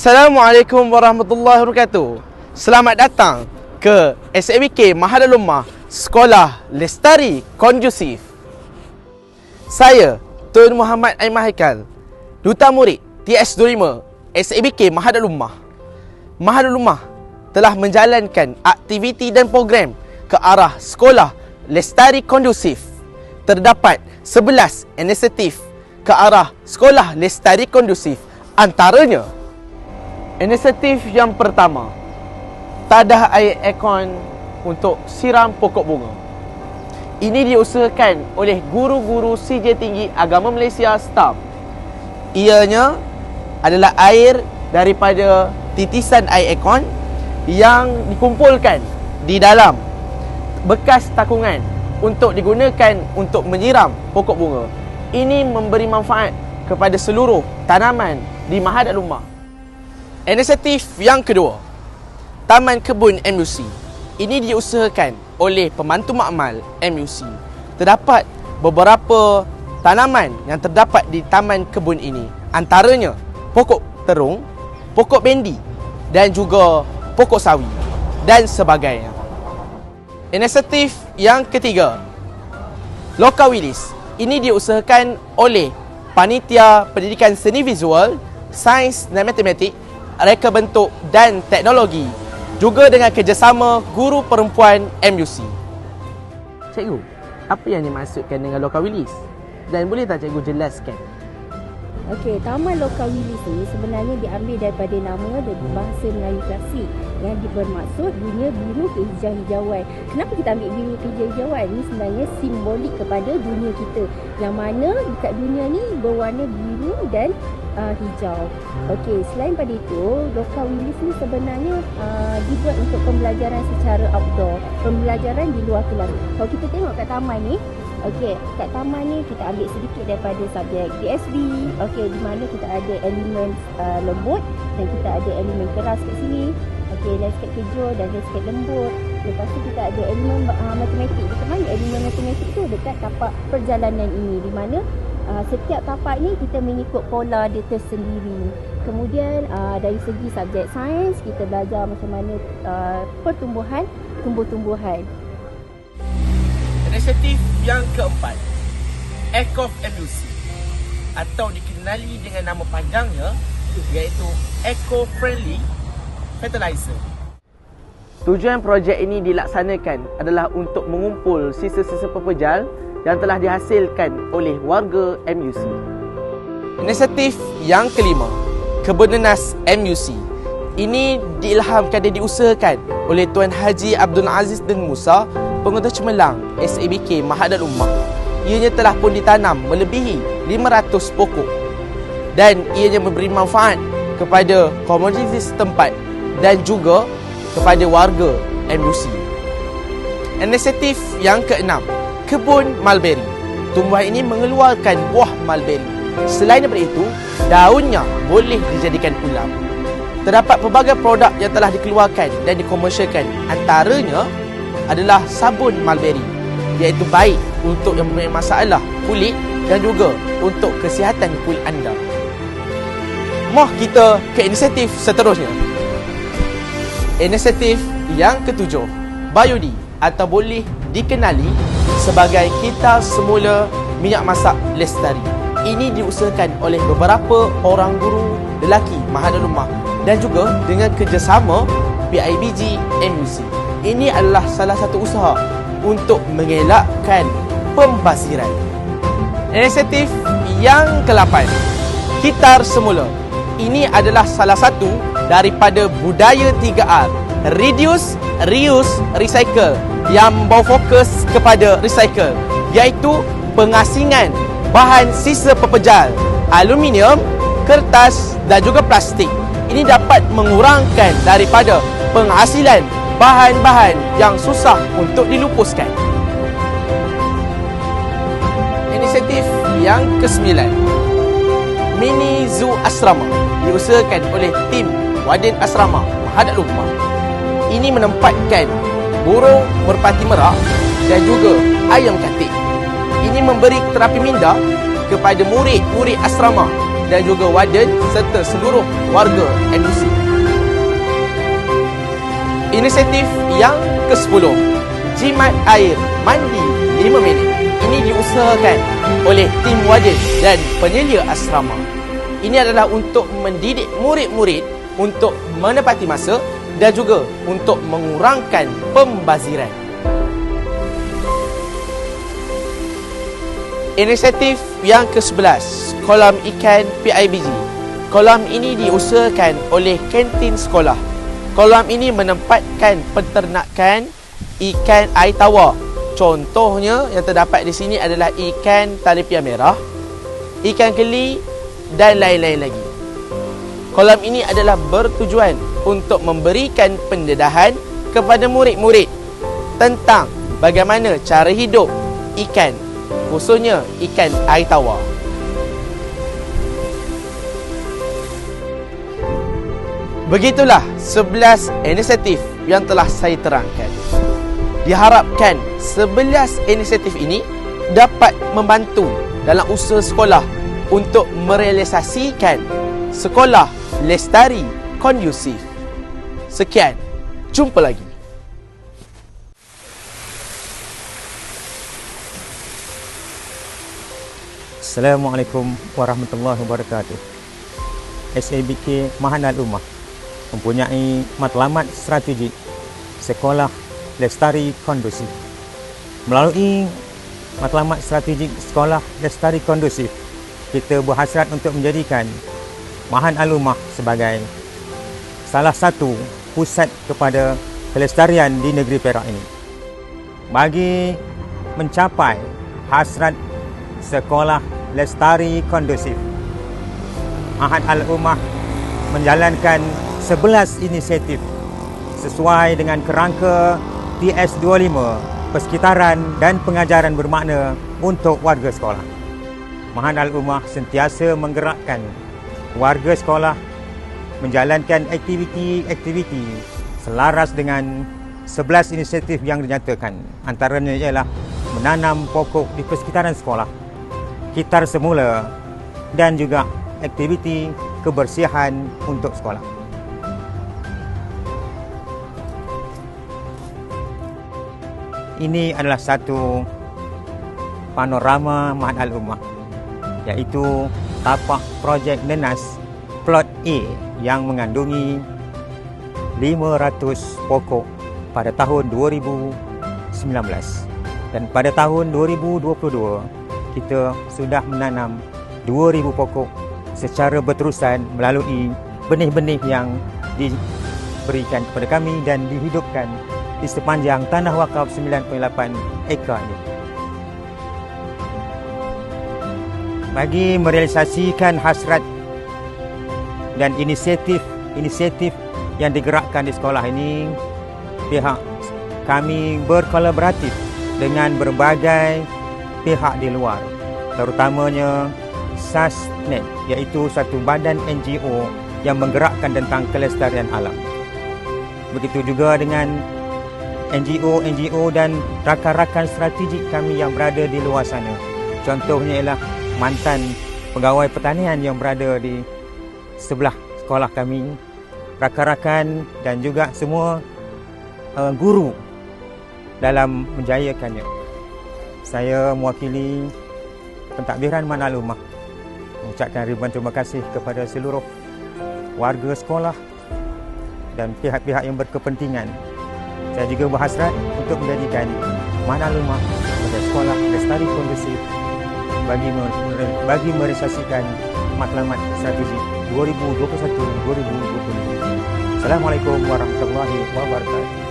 Assalamualaikum warahmatullahi wabarakatuh. Selamat datang ke Mahadarul Ummah Sekolah Lestari Kondusif. Saya Tun Muhammad Aiman Haikal, Duta Murid TS25 SABK Mahadarul Ummah. Mahadarul Ummah telah menjalankan aktiviti dan program ke arah sekolah Lestari Kondusif. Terdapat 11 inisiatif ke arah sekolah Lestari Kondusif. Antaranya Inisiatif yang pertama Tadah air aircon untuk siram pokok bunga. Ini diusahakan oleh guru-guru CJ Tinggi Agama Malaysia STAF Ianya adalah air daripada titisan air aircon Yang dikumpulkan di dalam bekas takungan Untuk digunakan untuk menyiram pokok bunga. Ini memberi manfaat kepada seluruh tanaman di Mahadat Rumah Inisiatif yang kedua Taman Kebun MUC Ini diusahakan oleh pembantu makmal MUC Terdapat beberapa tanaman yang terdapat di taman kebun ini. Antaranya pokok terung, pokok bendi dan juga pokok sawi dan sebagainya. Inisiatif yang ketiga Loka Willis Ini diusahakan oleh Panitia Pendidikan Seni Visual, Sains dan Matematik reka bentuk dan teknologi juga dengan kerjasama guru perempuan MUC. Cikgu, apa yang dimaksudkan dengan loka wilis? Dan boleh tak cikgu jelaskan? Okey, Taman Lokal Wilis ni sebenarnya diambil daripada nama dari bahasa Melayu klasik yang bermaksud dunia biru kehijau-hijauan. Kenapa kita ambil biru kehijau-hijauan? Ini sebenarnya simbolik kepada dunia kita yang mana dekat dunia ni berwarna biru dan uh, hijau. Okey, selain pada itu, Lokal Wilis ni sebenarnya uh, dibuat untuk pembelajaran secara outdoor, pembelajaran di luar kelas. Kalau kita tengok kat taman ni, Okey, kat taman ni kita ambil sedikit daripada subjek DSB. Okey, di mana kita ada elemen uh, lembut dan kita ada elemen keras kat sini. Okey, landscape kejut dan landscape lembut. Lepas tu kita ada elemen uh, matematik. Di mana elemen matematik tu dekat tapak perjalanan ini di mana uh, setiap tapak ni kita mengikut pola dia tersendiri. Kemudian uh, dari segi subjek sains kita belajar macam mana uh, pertumbuhan tumbuh-tumbuhan. Inisiatif yang keempat ECOF MUC atau dikenali dengan nama panjangnya iaitu Eco Friendly Fertilizer. Tujuan projek ini dilaksanakan adalah untuk mengumpul sisa-sisa pepejal yang telah dihasilkan oleh warga MUC. Inisiatif yang kelima, Kebun Nenas MUC. Ini diilhamkan dan diusahakan oleh Tuan Haji Abdul Aziz dan Musa pengutus cemerlang SABK Mahadat Ummah. Ianya telah pun ditanam melebihi 500 pokok dan ianya memberi manfaat kepada komuniti setempat dan juga kepada warga MUC. Inisiatif yang keenam, kebun mulberry. Tumbuhan ini mengeluarkan buah mulberry. Selain daripada itu, daunnya boleh dijadikan ulam. Terdapat pelbagai produk yang telah dikeluarkan dan dikomersialkan. Antaranya adalah sabun mulberry iaitu baik untuk yang mempunyai masalah kulit dan juga untuk kesihatan kulit anda. Moh kita ke inisiatif seterusnya. Inisiatif yang ketujuh, Biodi atau boleh dikenali sebagai kita semula minyak masak lestari. Ini diusahakan oleh beberapa orang guru lelaki Mahadan Rumah dan juga dengan kerjasama PIBG MUC. Ini adalah salah satu usaha untuk mengelakkan pembasiran. Inisiatif yang ke-8, Kitar Semula. Ini adalah salah satu daripada budaya 3R, Reduce, Reuse, Recycle yang membawa fokus kepada recycle iaitu pengasingan bahan sisa pepejal, aluminium, kertas dan juga plastik. Ini dapat mengurangkan daripada penghasilan bahan-bahan yang susah untuk dilupuskan. Inisiatif yang ke-9 Mini Zoo Asrama diusahakan oleh tim Wadin Asrama Mahadat Lumpah. Ini menempatkan burung merpati merah dan juga ayam katik. Ini memberi terapi minda kepada murid-murid asrama dan juga warden serta seluruh warga NUC. Inisiatif yang ke-10 Jimat air mandi 5 minit Ini diusahakan oleh tim warden dan penyelia asrama Ini adalah untuk mendidik murid-murid untuk menepati masa dan juga untuk mengurangkan pembaziran. Inisiatif yang ke-11 Kolam Ikan PIBG Kolam ini diusahakan oleh kantin sekolah. Kolam ini menempatkan peternakan ikan air tawar. Contohnya yang terdapat di sini adalah ikan talipia merah Ikan keli dan lain-lain lagi. Kolam ini adalah bertujuan untuk memberikan pendedahan kepada murid-murid Tentang bagaimana cara hidup ikan khususnya ikan air tawar. Begitulah 11 inisiatif yang telah saya terangkan. Diharapkan 11 inisiatif ini dapat membantu dalam usaha sekolah untuk merealisasikan sekolah lestari kondusif. Sekian, jumpa lagi. Assalamualaikum warahmatullahi wabarakatuh. SABK Mahanal Ummah mempunyai matlamat strategik sekolah lestari kondusif. Melalui matlamat strategik sekolah lestari kondusif, kita berhasrat untuk menjadikan Mahan Alumah sebagai salah satu pusat kepada kelestarian di negeri Perak ini. Bagi mencapai hasrat sekolah lestari kondusif. Ahad Al-Ummah menjalankan 11 inisiatif sesuai dengan kerangka TS25 persekitaran dan pengajaran bermakna untuk warga sekolah. Mahad Al-Ummah sentiasa menggerakkan warga sekolah menjalankan aktiviti-aktiviti selaras dengan 11 inisiatif yang dinyatakan. Antaranya ialah menanam pokok di persekitaran sekolah, kitar semula dan juga aktiviti kebersihan untuk sekolah. Ini adalah satu panorama Mahat Al-Ummah iaitu tapak projek Nenas Plot A yang mengandungi 500 pokok pada tahun 2019 dan pada tahun 2022 kita sudah menanam 2000 pokok secara berterusan melalui benih-benih yang diberikan kepada kami dan dihidupkan di sepanjang tanah wakaf 9.8 ekar ini. Bagi merealisasikan hasrat dan inisiatif-inisiatif yang digerakkan di sekolah ini, pihak kami berkolaboratif dengan berbagai pihak di luar, terutamanya SASNET, iaitu satu badan NGO yang menggerakkan tentang kelestarian alam. Begitu juga dengan NGO-NGO dan rakan-rakan strategik kami yang berada di luar sana. Contohnya ialah mantan pegawai pertanian yang berada di sebelah sekolah kami, rakan-rakan dan juga semua uh, guru dalam menjayakannya. Saya mewakili pentadbiran Manalumah mengucapkan ribuan terima kasih kepada seluruh warga sekolah dan pihak-pihak yang berkepentingan saya juga berhasrat untuk menjadikan Manaluma sebagai sekolah lestari kondusif bagi bagi merealisasikan matlamat strategi 2021-2025. Assalamualaikum warahmatullahi wabarakatuh.